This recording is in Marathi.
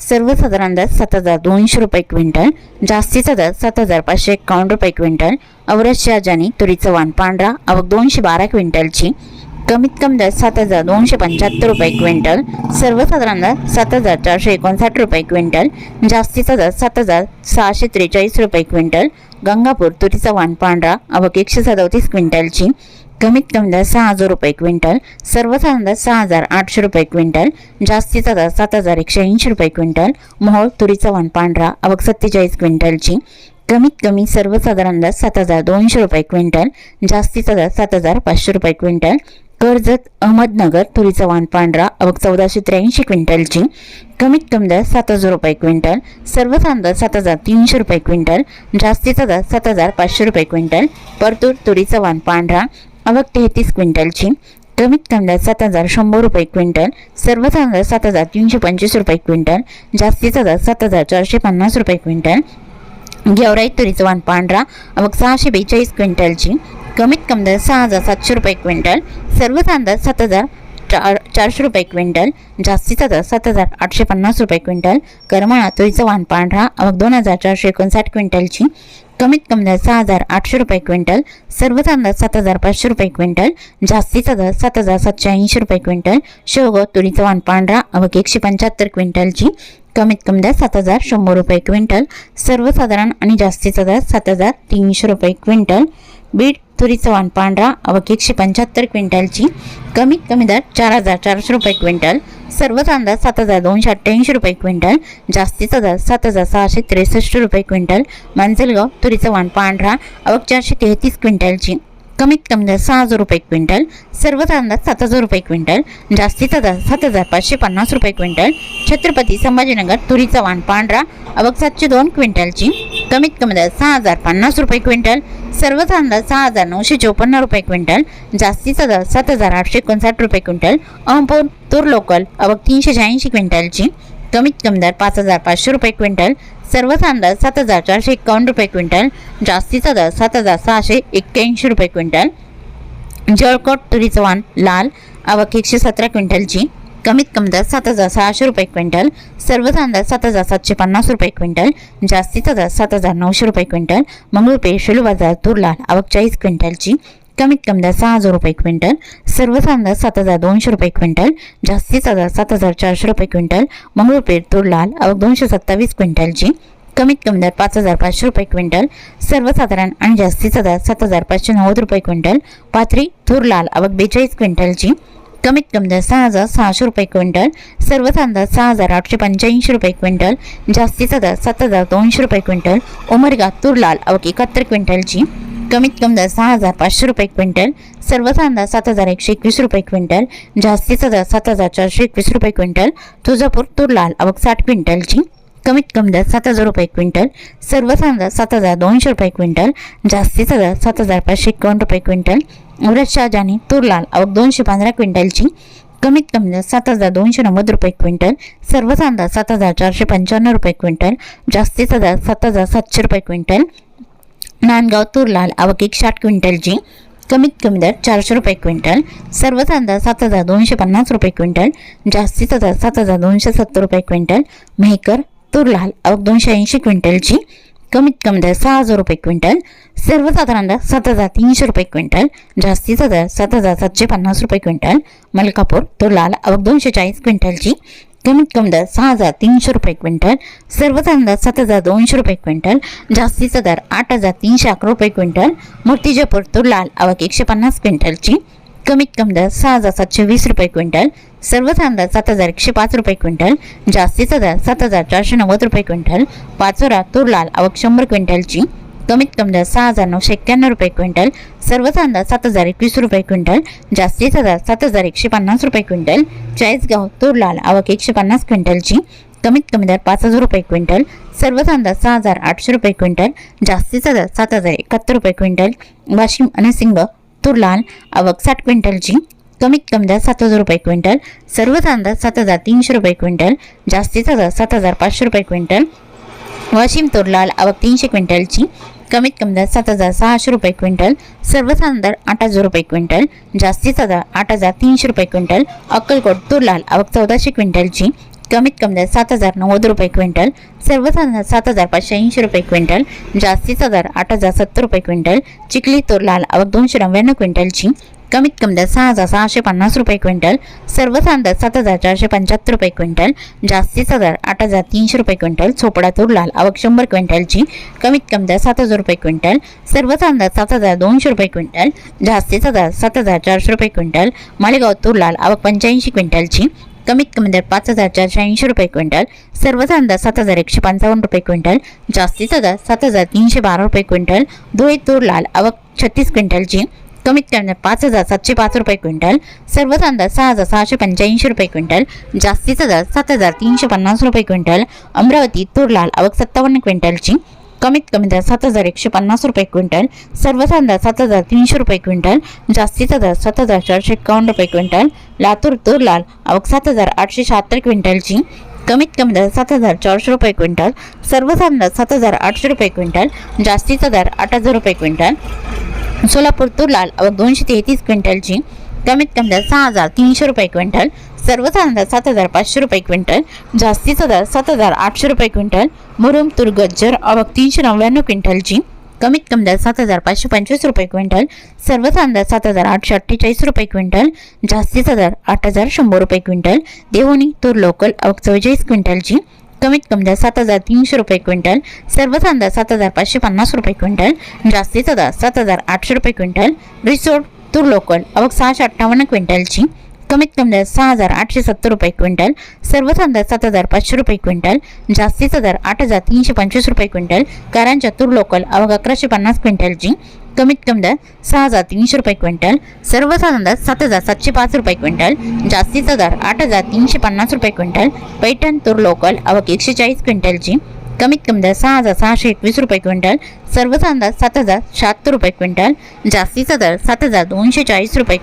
सर्वसाधारण दर सात हजार दोनशे रुपये क्विंटल जास्तीचा दर सात हजार पाचशे एकावन्न रुपये क्विंटल अवरज शहाजानी तुरीचं वाण पांढरा आवक दोनशे बारा क्विंटलची कमीत कमी दर सात हजार दोनशे पंच्याहत्तर रुपये क्विंटल सर्वसाधारण दर सात हजार चारशे एकोणसाठ रुपये क्विंटल जास्तीचा दर सात हजार सहाशे त्रेचाळीस रुपये क्विंटल गंगापूर तुरीचा वाण पांढरा आवक एकशे सदोतीस क्विंटलची कमीत कमी दर सहा हजार रुपये क्विंटल सर्वसाधारण दर सहा हजार आठशे रुपये क्विंटल जास्तीचा दर सात हजार एकशे ऐंशी रुपये क्विंटल मोहोळ तुरीचा वाण पांढरा आवक सत्तेचाळीस क्विंटलची. कमीत कमी सर्वसाधारण दर सात हजार दोनशे रुपये क्विंटल जास्तीचा दर सात हजार पाचशे रुपये क्विंटल कर्जत अहमदनगर तुरीचा वाण पांढरा अवघ चौदाशे त्र्याऐंशी क्विंटलची. कमीत कमी दर सात हजार रुपये क्विंटल सर्वसाधारण दर सात हजार तीनशे रुपये क्विंटल जास्तीचा दर सात हजार पाचशे रुपये क्विंटल परतूर तुरीचा वाण पांढरा आवक तेहतीस क्विंटलची कमीत कमी सात हजार शंभर रुपये क्विंटल सर्वसाधारण दर सात हजार तीनशे पंचवीस रुपये क्विंटल जास्तीचा दर सात हजार चारशे पन्नास रुपये क्विंटल. गेवराई तुरीचं वाण पांढरा आवक सहाशे बेचाळीस क्विंटलची कमीत कमी दर सहा हजार सातशे रुपये क्विंटल सर्वसाधारण दर सात हजार चार चारशे रुपये क्विंटल जास्तीचा दर सात हजार आठशे पन्नास रुपये क्विंटल करमाळा तुरीचं वाण पांढरा मग दोन हजार चारशे एकोणसाठ क्विंटलची कमीत कमी दर सहा हजार आठशे रुपये क्विंटल सर्व दर सात हजार पाचशे रुपये क्विंटल जास्तीचा दर सात हजार सातशे ऐंशी रुपये क्विंटल शेवग तुरीचं वाण पांढरा अवघ एकशे पंच्याहत्तर क्विंटलची कमीत कमी दर सात हजार शंभर रुपये क्विंटल सर्वसाधारण आणि जास्तीचा दर सात हजार तीनशे रुपये क्विंटल बीड तुरीचा वाण पांढरा अवघ एकशे पंच्याहत्तर क्विंटलची. कमीत कमी दर चार हजार चारशे रुपये क्विंटल. सर्व कांदा सात हजार दोनशे अठ्ठ्याऐंशी रुपये क्विंटल. जास्तीचा दर सात हजार सहाशे त्रेसष्ट रुपये क्विंटल. मांजलगाव तुरीचा वाण पांढरा अवघ चारशे तेहतीस क्विंटलची. कमीत कमी दर सहा हजार रुपये क्विंटल. सर्व कांदा सात हजार रुपये क्विंटल. जास्तीचा दर सात हजार पाचशे पन्नास रुपये क्विंटल. छत्रपती संभाजीनगर तुरीचा वाण पांढरा अवघ सातशे दोन क्विंटलची. कमीत कमी दर सहा हजार पन्नास रुपये क्विंटल सर्वसाधारण दर सहा हजार नऊशे चौपन्न रुपये क्विंटल जास्तीचा दर सात हजार आठशे एकोणसाठ रुपये क्विंटल अहमपूर तूर लोकल अवघ तीनशे शहाऐंशी क्विंटलची कमीत कमी दर पाच हजार पाचशे रुपये क्विंटल सर्वसाधारण दर सात हजार चारशे एकावन्न रुपये क्विंटल जास्तीचा दर सात हजार सहाशे एक्क्याऐंशी रुपये क्विंटल. जळकोट तुरीचं लाल आवक एकशे सतरा क्विंटलची कमीत कमी दर सात हजार सहाशे रुपये क्विंटल सर्वसाधारण दर सात हजार सातशे पन्नास रुपये क्विंटल जास्तीचा दर सात हजार नऊशे रुपये क्विंटल मंगळूरपेठ शेलू बाजार तूर लाल आवक चाळीस क्विंटलची कमीत कमी दर सहा हजार रुपये क्विंटल सर्वसाधारण दर सात हजार दोनशे रुपये क्विंटल जास्तीचा दर सात हजार चारशे रुपये क्विंटल मंगळूरपेठ तूर लाल आवक दोनशे सत्तावीस क्विंटलची कमीत कमी दर पाच हजार पाचशे रुपये क्विंटल सर्वसाधारण आणि जास्तीचा दर सात हजार पाचशे नव्वद रुपये क्विंटल पाथरी तूर लाल आवक बेचाळीस क्विंटलची कमीत कमी दर सहा हजार सहाशे रुपये क्विंटल सर्वसाधारण दर सहा हजार आठशे पंच्याऐंशी रुपये क्विंटल जास्तीचा दर सात हजार दोनशे रुपये क्विंटल उमरगा तूर लाल अवक एकाहत्तर क्विंटलची. कमीत कमी दर सहा हजार पाचशे रुपये क्विंटल सर्वसाधारण दर सात हजार एकशे एकवीस रुपये क्विंटल जास्तीचा दर सात हजार चारशे एकवीस रुपये क्विंटल तुळजापूर तूर लाल आवक साठ क्विंटलची. कमीत कमी दर सात हजार रुपये क्विंटल सर्वसाधारण दर सात हजार दोनशे रुपये क्विंटल जास्तीचा दर सात हजार पाचशे एकावन्न रुपये क्विंटल उरद शहाजानी तूर लाल अवघ दोनशे पंधरा क्विंटलची कमीत कमी दर सात हजार दोनशे नव्वद रुपये क्विंटल सर्व दर सात हजार चारशे पंच्याण्णव रुपये क्विंटल जास्तीचा दर सात हजार सातशे रुपये क्विंटल नांदगाव तूर लाल आवक एकशे आठ क्विंटलची कमीत कमी दर चारशे रुपये क्विंटल सर्व दर सात हजार दोनशे पन्नास रुपये क्विंटल जास्तीचा दर सात हजार दोनशे सत्तर रुपये क्विंटल मेहकर तूर लाल अवघ दोनशे ऐंशी क्विंटलची कमीत कमी दर सहा हजार रुपये क्विंटल सर्वसाधारण दर सात हजार तीनशे रुपये क्विंटल जास्तीचा दर सात हजार सातशे पन्नास रुपये क्विंटल मलकापूर तो लाल आवक दोनशे चाळीस क्विंटलची कमीत कमी दर सहा हजार तीनशे रुपये क्विंटल सर्वसाधारण दर सात हजार दोनशे रुपये क्विंटल जास्तीचा दर आठ हजार तीनशे अकरा रुपये क्विंटल मूर्तिजापूर तो लाल आवक एकशे पन्नास क्विंटलची कमीत कमी दर सहा हजार सातशे वीस रुपये क्विंटल सर्वसाधारण दर सात हजार एकशे पाच रुपये क्विंटल जास्तीचा दर सात हजार चारशे नव्वद रुपये क्विंटल पाचोरा तूर लाल आवक शंभर क्विंटलची कमीत कमी दर सहा हजार नऊशे एक्क्याण्णव रुपये क्विंटल सर्वसाधारण दर सात हजार एकवीस रुपये क्विंटल जास्तीचा दर सात हजार एकशे पन्नास रुपये क्विंटल चाळीसगाव तूर लाल आवक एकशे पन्नास क्विंटलची कमीत कमी दर पाच हजार रुपये क्विंटल सर्वसाधारण दर सहा हजार आठशे रुपये क्विंटल जास्तीचा दर सात हजार एकाहत्तर रुपये क्विंटल वाशिम आणि सिंग तूर लाल आवक साठ क्विंटलची कमीत कमी दर सात हजार रुपये क्विंटल सर्व अंदाज सात हजार तीनशे रुपये क्विंटल जास्तीचा दर सात हजार पाचशे रुपये क्विंटल. वाशिम तूर लाल आवक तीनशे क्विंटलची कमीत कमी दर सात हजार सहाशे रुपये क्विंटल सर्वसाधारण दर आठ हजार रुपये क्विंटल जास्तीचा दर आठ हजार तीनशे रुपये क्विंटल. अक्कलकोट तूर लाल आवक चौदाशे क्विंटलची कमीत कमी दर सात हजार नव्वद रुपये क्विंटल सर्वसाधारण सात हजार पाचशे ऐंशी रुपये क्विंटल जास्तीचा दर आठ हजार सत्तर रुपये क्विंटल चिखली तूर लाल आवक दोनशे नव्याण्णव क्विंटलची कमीत कमी दर सहा हजार सहाशे पन्नास रुपये क्विंटल सर्वसाधारण दर सात हजार चारशे पंच्याहत्तर रुपये क्विंटल जास्तीचा दर आठ हजार तीनशे रुपये क्विंटल चोपडा तूर लाल आवक शंभर क्विंटलची कमीत कमी दर सात हजार रुपये क्विंटल सर्वसाधारण दर सात हजार दोनशे रुपये क्विंटल जास्तीचा दर सात हजार चारशे रुपये क्विंटल मालेगाव तूर लाल आवक पंच्याऐंशी क्विंटलची कमीत कमी दर पाच हजार चारशे ऐंशी रुपये क्विंटल सर्वसाधारण दर सात हजार एकशे पंचावन्न रुपये क्विंटल जास्तीचा दर सात हजार तीनशे बारा रुपये क्विंटल धुळे तूर लाल आवक छत्तीस क्विंटलची कमीत कमी दर पाच हजार सातशे पाच रुपये क्विंटल सर्वसाधारण दर सहा हजार सहाशे पंच्याऐंशी रुपये क्विंटल जास्तीचा दर सात हजार तीनशे पन्नास रुपये क्विंटल अमरावती तूर लाल आवक सत्तावन्न क्विंटलची कमीत कमी दर सात हजार एकशे पन्नास रुपये क्विंटल सर्वसाधारण दर सात हजार तीनशे रुपये क्विंटल जास्तीचा दर सात हजार चारशे एकावन्न रुपये क्विंटल लातूर तूर लाल आवक सात हजार आठशे शहात्तर क्विंटलची कमीत कमी दर सात हजार चारशे रुपये क्विंटल सर्वसाधारण दर सात हजार आठशे रुपये क्विंटल जास्तीचा दर आठ हजार रुपये क्विंटल सोलापूर तूर लाल आवक दोनशे तेहतीस क्विंटलची कमीत कमी दर सहा हजार तीनशे रुपये क्विंटल सर्वसाधारण दर सात हजार पाचशे रुपये क्विंटल जास्तीचा दर सात हजार आठशे रुपये क्विंटल मुरुम तूर गज्जर आवक तीनशे नव्याण्णव क्विंटलची कमीत कमी दर सात हजार पाचशे पंचवीस रुपये क्विंटल सर्वसाधारण दर सात हजार आठशे अठ्ठेचाळीस रुपये क्विंटल जास्तीचा दर आठ हजार शंभर रुपये क्विंटल देवणी तूर लोकल आवक चव्वेचाळीस क्विंटलची कमीत कमी दर सात हजार तीनशे रुपये क्विंटल सर्वसाधारण दर सात हजार पाचशे पन्नास रुपये क्विंटल जास्तीचा दर सात हजार आठशे रुपये क्विंटल रिसोड तूर लोकल आवक सहाशे अठ्ठावन्न क्विंटलची कमीत कमी दर सहा हजार आठशे सत्तर रुपये क्विंटल सर्वसाधारण दर सात हजार पाचशे रुपये क्विंटल जास्तीचा दर आठ हजार तीनशे पंचवीस रुपये क्विंटल कारांच्या तूर लोकल आवक अकराशे पन्नास क्विंटलची कमीत कमी दर सहा हजार तीनशे रुपये क्विंटल सर्वसाधारण दर सात हजार सातशे पाच रुपये क्विंटल जास्तीचा दर आठ हजार तीनशे पन्नास रुपये क्विंटल पैठण तूर लोकल अवघ एकशे चाळीस क्विंटलची कमीत कमी दर सहा हजार सहाशे एकवीस रुपये क्विंटल सर्वसाधारण अंदाज सात हजार शहात्तर रुपये क्विंटल जास्तीचा दर सात हजार दोनशे चाळीस रुपये